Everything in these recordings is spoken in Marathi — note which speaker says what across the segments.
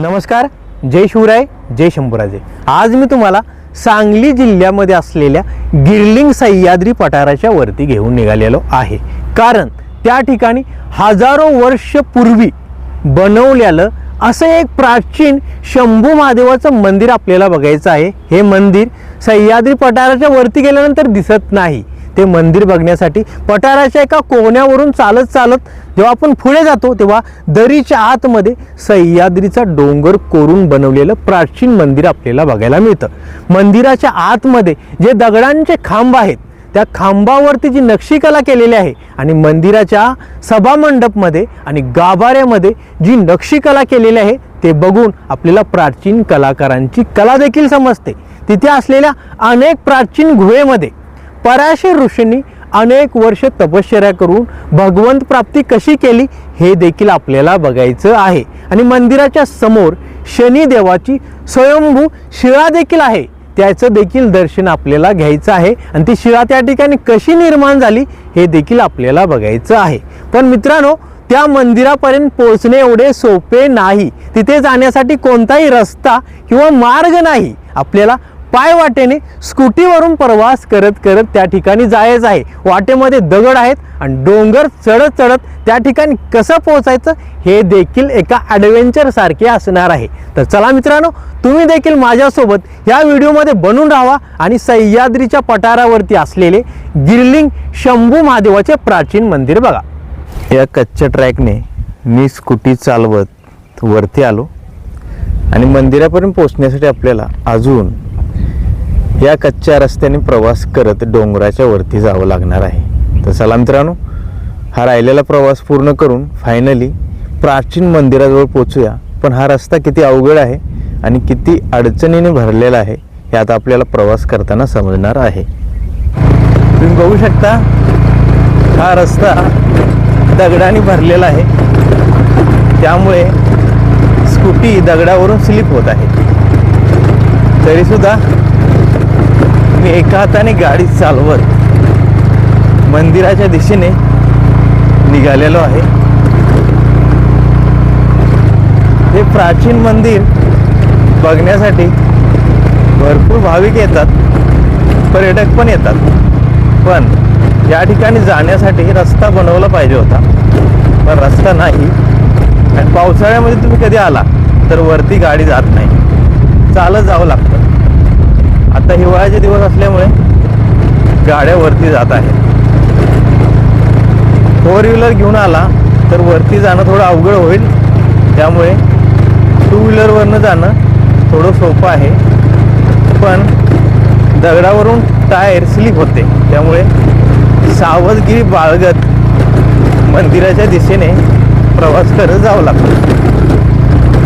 Speaker 1: नमस्कार जय शिवराय जय शंभूराजे. आज मी तुम्हाला सांगली जिल्ह्यामध्ये असलेल्या गिरलिंग सह्याद्री पठाराच्या वरती घेऊन निघालेलो आहे. कारण त्या ठिकाणी हजारो वर्ष पूर्वी बनवलेलं असं एक प्राचीन शंभू महादेवाचं मंदिर आपल्याला बघायचं आहे. हे मंदिर सह्याद्री पठाराच्या वरती गेल्यानंतर दिसत नाही. ते मंदिर बघण्यासाठी पठाराच्या एका कोण्यावरून चालत चालत जेव्हा आपण पुढे जातो तेव्हा दरीच्या आतमध्ये सह्याद्रीचा डोंगर कोरून बनवलेलं प्राचीन मंदिर आपल्याला बघायला मिळतं. मंदिराच्या आतमध्ये जे दगडांचे खांब आहेत त्या खांबावरती जी नक्षीकला केलेली आहे आणि मंदिराच्या सभामंडपमध्ये आणि गाभाऱ्यामध्ये जी नक्षीकला केलेली आहे ते बघून आपल्याला प्राचीन कलाकारांची कला देखील समजते. तिथे असलेल्या अनेक प्राचीन गुहेमध्ये पराशर ऋषींनी अनेक वर्ष तपश्चर्या करून भगवंत प्राप्ती कशी केली हे देखील आपल्याला बघायचं आहे. आणि मंदिराच्या समोर शनिदेवाची स्वयंभू शिळा देखील आहे. त्याचं देखील दर्शन आपल्याला घ्यायचं आहे. आणि ती शिळा त्या ठिकाणी कशी निर्माण झाली हे देखील आपल्याला बघायचं आहे. पण मित्रांनो त्या मंदिरापर्यंत पोहोचणे एवढे सोपे नाही. तिथे जाण्यासाठी कोणताही रस्ता किंवा मार्ग नाही. आपल्याला पाय वाटेने स्कूटीवरून प्रवास करत करत त्या ठिकाणी जायचं आहे. वाटेमध्ये दगड आहेत आणि डोंगर चढत चढत त्या ठिकाणी कसं पोहोचायचं हे देखील एका ॲडव्हेंचरसारखे असणार आहे. तर चला मित्रांनो तुम्ही देखील माझ्यासोबत या व्हिडिओमध्ये बनून राहा आणि सह्याद्रीच्या पठारावरती असलेले गिरलिंग शंभू महादेवाचे प्राचीन मंदिर बघा. या कच्च्या ट्रॅकने मी स्कूटी चालवत वरती आलो आणि मंदिरापर्यंत पोचण्यासाठी आपल्याला अजून या कच्च्या रस्त्याने प्रवास करत डोंगराच्या वरती जावं लागणार आहे. तर चला मित्रांनो हा राहिलेला प्रवास पूर्ण करून फायनली प्राचीन मंदिराजवळ पोचूया. पण हा रस्ता किती अवघड आहे आणि किती अडचणीने भरलेला आहे हे आता आपल्याला प्रवास करताना समजणार आहे. तुम्ही बघू शकता हा रस्ता दगडाने भरलेला आहे. त्यामुळे स्कूटी दगडावरून स्लिप होत आहे. तरीसुद्धा मी एका हाताने गाडी चालवत मंदिराच्या दिशेने निघालेलो आहे. हे प्राचीन मंदिर बघण्यासाठी भरपूर भाविक येतात पर्यटक पण येतात. पण या ठिकाणी जाण्यासाठी रस्ता बनवला पाहिजे होता. पण रस्ता नाही. आणि पावसाळ्यामध्ये तुम्ही कधी आला तर वरती गाडी जात नाही. चालत जावं लागतं. आता हिवाळ्याचे दिवस असल्यामुळे गाड्या वरती जात आहेत. फोर व्हीलर घेऊन आला तर वरती जाणं थोडं अवघड होईल. त्यामुळे टू व्हीलरवरनं जाणं थोडं सोपं आहे. पण दगडावरून टायर स्लिप होते. त्यामुळे सावधगिरी बाळगत मंदिराच्या दिशेने प्रवास करत जावं लागतं.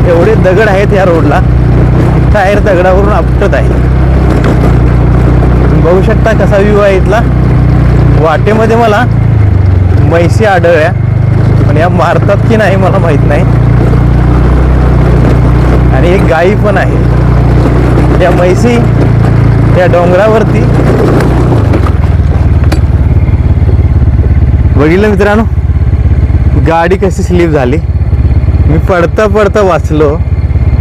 Speaker 1: एवढे दगड आहेत या रोडला टायर दगडावरून आपटत आहे बघू शकता कसा व्ह्यू आहे इथला. वाटेमध्ये मला म्हैसी आढळल्या. पण या मारतात की नाही मला माहीत नाही. आणि एक गाई पण आहे. या म्हैसी या डोंगरावरती. बघितलं मित्रांनो? गाडी कशी स्लिप झाली. मी पडता पडता वाचलो.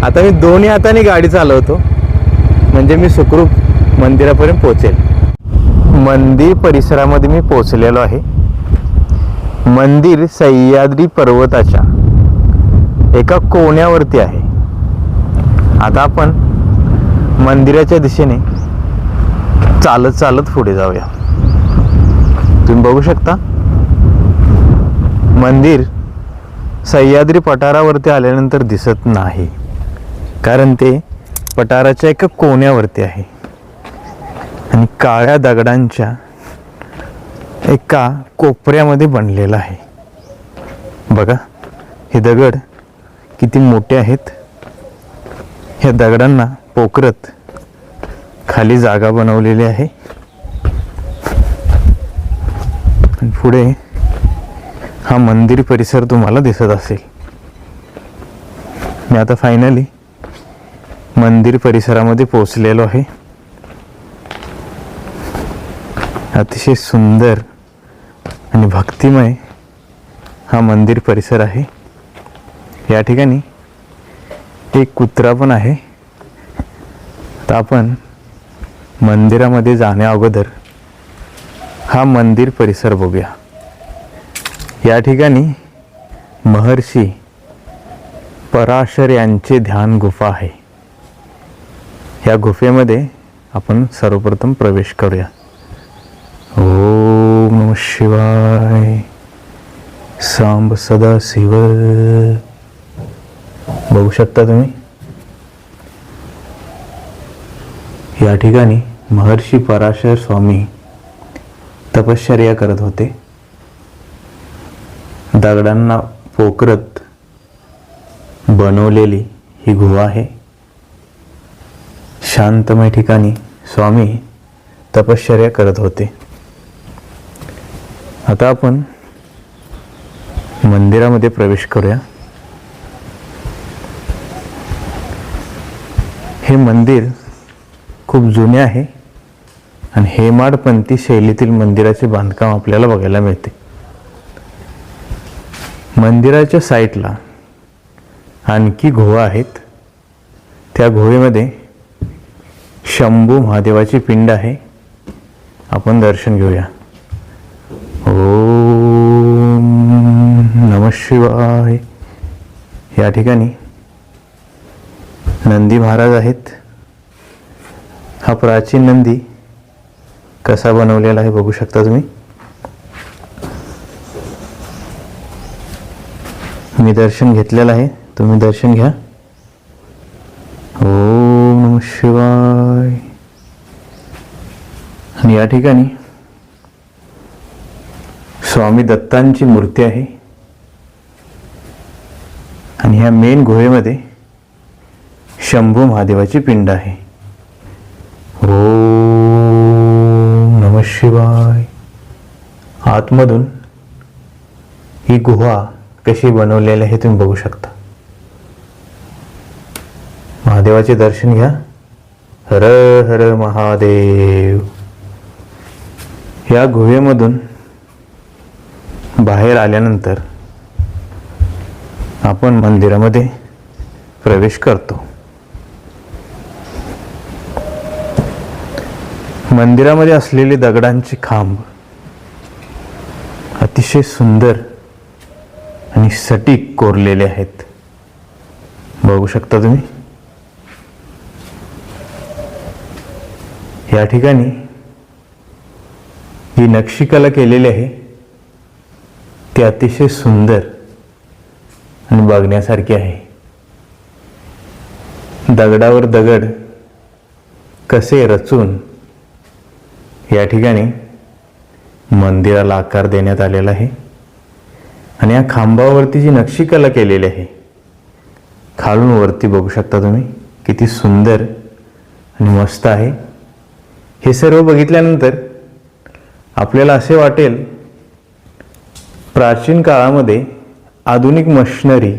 Speaker 1: आता मी दोन्ही हाताने गाडी चालवतो. म्हणजे मी सुखरूप मंदिरापर्यंत पोहोचेल. मंदिर परिसरामध्ये मी पोहोचलेलो आहे. मंदिर सह्याद्री पर्वताच्या एका कोण्यावरती आहे. आता आपण मंदिराच्या दिशेने चालत चालत पुढे जाऊया. तुम्ही बघू शकता मंदिर सह्याद्री पठारावरती आल्यानंतर दिसत नाही. कारण ते पठाराच्या एका कोण्यावरती आहे. आणि काळ्या दगडांच्या एका कोपऱ्यामध्ये बनलेला आहे. बघा हे दगड किती मोठे आहेत. ह्या दगडांना पोखरत खाली जागा बनवलेली आहे. पुढे हा मंदिर परिसर तुम्हाला दिसत असेल. मी आता फायनली मंदिर परिसरामध्ये पोचलेलो आहे. अतिशय सुंदर आणि भक्तिमय हा मंदिर परिसर आहे. या ठिकाणी
Speaker 2: एक कुत्रा पण आहे. तर आपण मंदिरामध्ये जाण्या अगोदर हा मंदिर परिसर बघूया. या ठिकाणी महर्षी पराशर यांचे ध्यान गुफा आहे. या गुफेमध्ये आपण सर्वप्रथम प्रवेश करूया. ओम नम शिवाय। सांब सदा शिव। बघू शकता तुम्ही? या ठिकाणी महर्षी पराशर स्वामी तपश्चर्या करत होते. दगडांना पोखरत बनवलेली ही गुहा आहे. शांतमय ठिकाणी स्वामी तपश्चर्या करत होते. आता आपण मंदिरामध्ये प्रवेश करूया. हे मंदिर खूप जुने आहे आणि हेमाडपंथी शैलीतील मंदिराचे बांधकाम आपल्याला बघायला मिळते. मंदिराच्या साईटला आणखी गुहा आहेत. त्या गुहेमध्ये शंभू महादेवाची पिंड आहे. आपण दर्शन घेऊया. ओम नम शिवाय. या ठिकाणी नंदी महाराज आहेत. हा प्राचीन नंदी कसा बनवलेला आहे बघू शकता तुम्ही. मी दर्शन घेतलेलं आहे. तुम्ही दर्शन घ्या. ओम नम शिवाय. आणि या ठिकाणी स्वामी दत्तांची मूर्ती आहे. आणि ह्या मेन गुहेमध्ये शंभू महादेवाची पिंड आहे. ओम नम शिवाय. आतमधून ही गुहा कशी बनवलेली आहे तुम्ही बघू शकता. महादेवाचे दर्शन घ्या. हर हर महादेव. या गुहेमधून बाहेर आल्यानंतर आपण मंदिरामध्ये प्रवेश करतो. मंदिरामध्ये असलेले दगडांचे खांब अतिशय सुंदर आणि सटीक कोरलेले आहेत. बघू शकता तुम्ही? या ठिकाणी ही नक्षीकला केलेली आहे ते अतिशय सुंदर आणि बघण्यासारखी आहे. दगडावर दगड कसे रचून या ठिकाणी मंदिराला आकार देण्यात आलेला आहे आणि या खांबावरती जी नक्षीकला केलेली आहे खालून वरती बघू शकता तुम्ही किती सुंदर आणि मस्त आहे. हे सर्व बघितल्यानंतर आपल्याला असे वाटेल प्राचीन काळामध्ये आधुनिक मशिनरी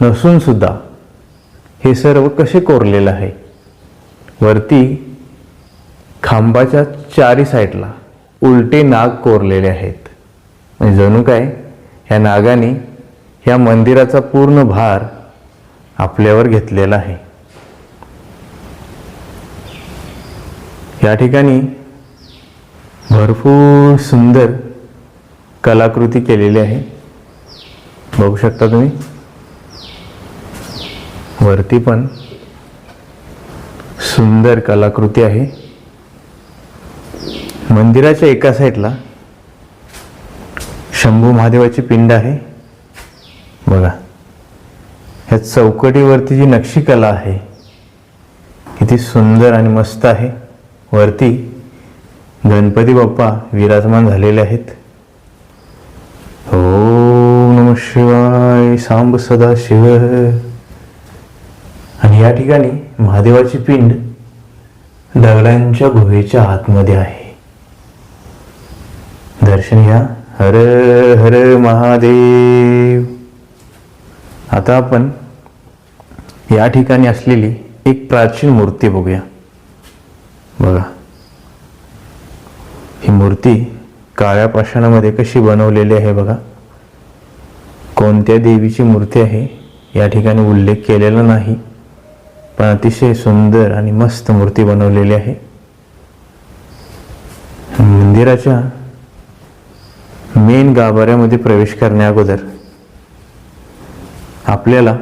Speaker 2: नसूनसुद्धा हे सर्व कसे कोरलेलं आहे? वरती खांबाच्या चारी साईडला उलटे नाग कोरलेले आहेत. म्हणजे जणू काय ह्या नागाने ह्या मंदिराचा पूर्ण भार आपल्यावर घेतलेला आहे. या ठिकाणी भरपूर सुंदर कलाकृती केलेली आहे. बघू शकता तुम्ही. वरती पण सुंदर कलाकृती आहे. मंदिराच्या एका साईडला शंभू महादेवाची पिंड आहे. बघा. ह्या चौकटीवरती जी नक्षीकला आहे किती सुंदर आणि मस्त आहे. वरती गणपती बाप्पा विराजमान झालेले आहेत. ओम नम शिवाय सांब सदा शिव. आणि या ठिकाणी महादेवाची पिंड दगडांच्या गुहेच्या आतमध्ये आहे. दर्शन घ्या. हर हर महादेव. आता आपण या ठिकाणी असलेली एक प्राचीन मूर्ती बघूया. बघा. ही मूर्ती काळ्या पाषाणामध्ये कशी बनवलेली आहे बघा. कोणत्या देवीची मूर्ती आहे या ठिकाणी उल्लेख केलेला नाही. पण अतिशय सुंदर आणि मस्त मूर्ती बनवलेली आहे. मंदिराच्या मेन गाभाऱ्यामध्ये प्रवेश करण्या अगोदर आपल्याला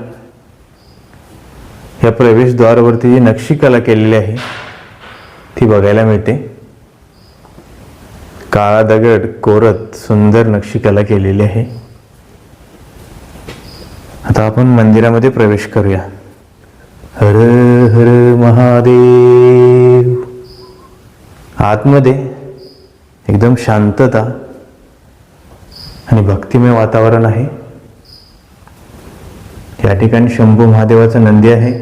Speaker 2: या प्रवेशद्वारावरती जी नक्षीकला केलेली आहे ती बघायला मिळते. काळा दगड कोरत सुंदर नक्षीकला केलेली आहे. आता आपण मंदिरामध्ये प्रवेश करूया. हर हर महादेव. आतमध्ये एकदम शांतता आणि भक्तिमय वातावरण आहे. या ठिकाणी शंभू महादेवाचं नंदी आहे.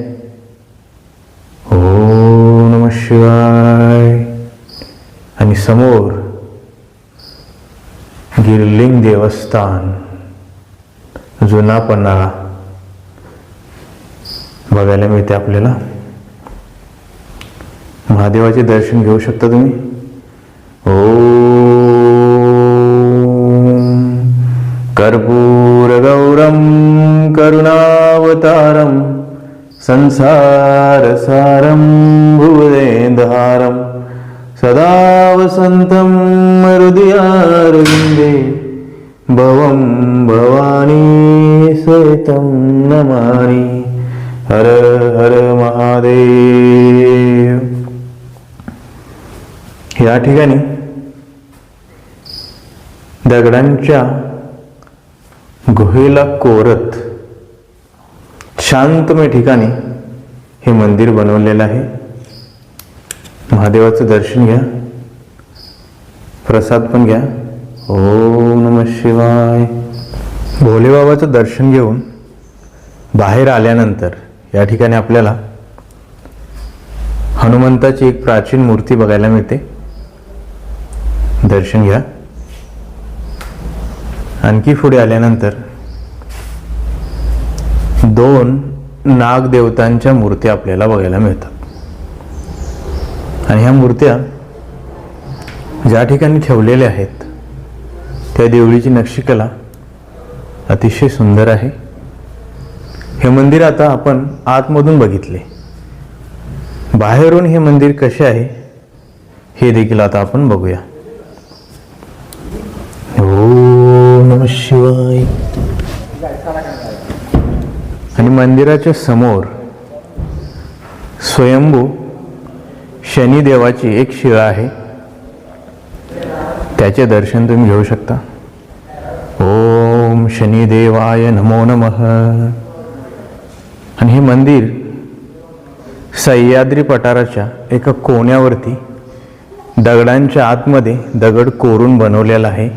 Speaker 2: ओ नम शिवाय. आणि समोर गिरलिंग देवस्थान जुना पन्हाळा बघायला मिळते आपल्याला. महादेवाचे दर्शन घेऊ शकता तुम्ही? ॐ कर्पूरगौरं करुणावतारं संसारसारं भुवदेधारम सदा वसन्तं हृदयारविन्दे भवं भवानी सहितं नमानि हर हर महादेव या ठिकाणी दगडांच्या गुहेला कोरत शांतमय ठिकाणी हे मंदिर बनवलेलं आहे. महादेवाचं दर्शन घ्या. प्रसाद पण घ्या. ओम नम शिवाय. भोलेबाबाचं दर्शन घेऊन बाहेर आल्यानंतर या ठिकाणी आपल्याला हनुमंताची एक प्राचीन मूर्ती बघायला मिळते. दर्शन घ्या. आणखी पुढे आल्यानंतर दोन नागदेवतांच्या मूर्त्या आपल्याला बघायला मिळतात. आणि ह्या मूर्त्या ज्या ठिकाणी ठेवलेल्या आहेत त्या देवळीची नक्षीकला अतिशय सुंदर आहे. हे मंदिर आता आपण आतमधून बघितले. बाहेरून हे मंदिर कसे आहे हे देखील आता आपण बघूया. ओ नम शिवाय. आणि मंदिराच्या समोर स्वयंभू शनिदेवाची एक शिळा आहे. त्याचे दर्शन तुम्ही घेऊ शकता. ओम शनिदेवाय नमो नमः. आणि हे मंदिर सह्याद्री पठाराच्या एका कोण्यावरती दगडांच्या आतमध्ये दगड कोरून बनवलेला आहे.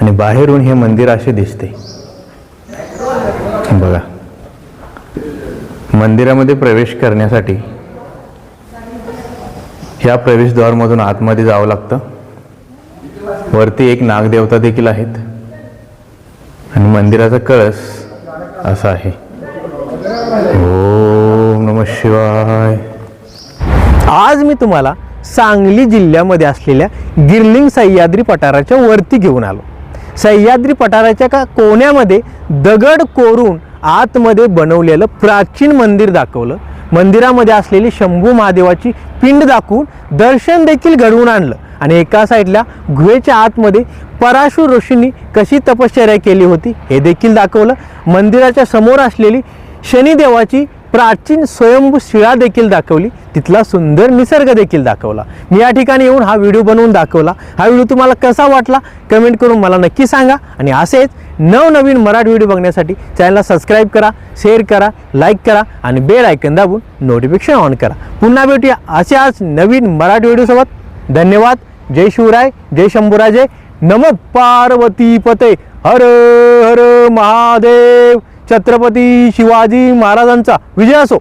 Speaker 2: आणि बाहेरून हे मंदिर असे दिसते. बघा. मंदिरामध्ये प्रवेश करण्यासाठी ह्या प्रवेशद्वारमधून आतमध्ये जावं लागतं. वरती एक नागदेवता देखील आहेत. आणि मंदिराचा कळस असा आहे. ओम नम शिवाय.
Speaker 1: आज मी तुम्हाला सांगली जिल्ह्यामध्ये असलेल्या गिरलिंग सह्याद्री पठाराच्या वरती घेऊन आलो. सह्याद्री पठाराच्या का कोण्यामध्ये दगड कोरून आतमध्ये बनवलेलं प्राचीन मंदिर दाखवलं. मंदिरामध्ये असलेली शंभू महादेवाची पिंड दाखवून दर्शन देखील घडवून आणलं. आणि एका साईडला गुहेच्या आतमध्ये पराशू ऋषींनी कशी तपश्चर्या केली होती हे देखील दाखवलं. मंदिराच्या समोर असलेली शनिदेवाची प्राचीन स्वयंभू शिळा देखील दाखवली. तिथला सुंदर निसर्ग देखील दाखवला. मी या ठिकाणी येऊन हा व्हिडिओ बनवून दाखवला. हा व्हिडिओ तुम्हाला कसा वाटला कमेंट करून मला नक्की सांगा. आणि असेच नवनवीन मराठी व्हिडिओ बघण्यासाठी चॅनलला सबस्क्राईब करा शेअर करा लाईक करा आणि बेल आयकन दाबून नोटिफिकेशन ऑन करा. पुन्हा भेटूया असे आज नवीन मराठी व्हिडिओसोबत धन्यवाद. जय शिवराय जय शंभूराजे. नम पार्वती पते. हर हर महादेव. छत्रपती शिवाजी महाराजांचा विजय असो.